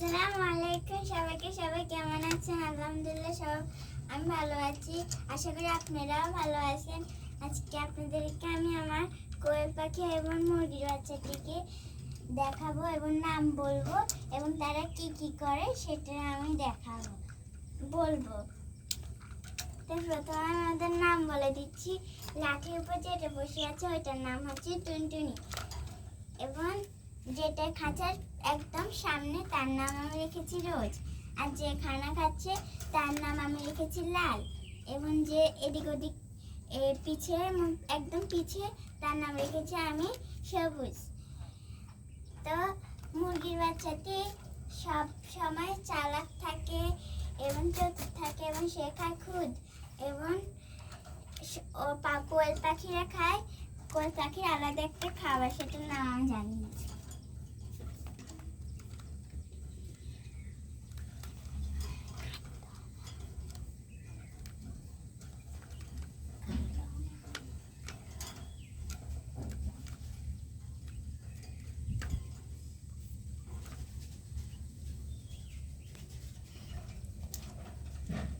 আসসালামু আলাইকুম, সবাইকে, সবাই কেমন আছেন? আলহামদুলিল্লাহ, সব আমি ভালো আছি। আশা করি আপনারাও ভালো আছেন। আজকে আপনাদেরকে আমি আমার কোয়েল পাখি এবং মুরগির বাচ্চাটিকে দেখাবো এবং নাম বলব এবং তারা কি কি করে সেটা আমি দেখাবো, বলব। তো প্রথমে আমি ওদের নাম বলে দিচ্ছি। লাঠির উপর যেটা বসে আছে, ওইটার নাম হচ্ছে টুনটুনি। এবং যেটা খাঁচার একদম সামনে তার নাম আমি রেখেছি রোজ। আর যে খানা খাচ্ছে তার নাম আমি রেখেছি লাল। এবং যে এদিক ওদিক, এ পিছে একদম পিছে তার নাম রেখেছি আমি সবুজ। তো মুরগির বাচ্চাটি সব সময় চালাক থাকে এবং চতুর থাকে এবং সে খায় খুদ। এবং কোয়েল পাখিরা খায়। কোয়েল পাখির আলাদা একটা খাবার, সেটার নাম আমি জানি না। Yeah.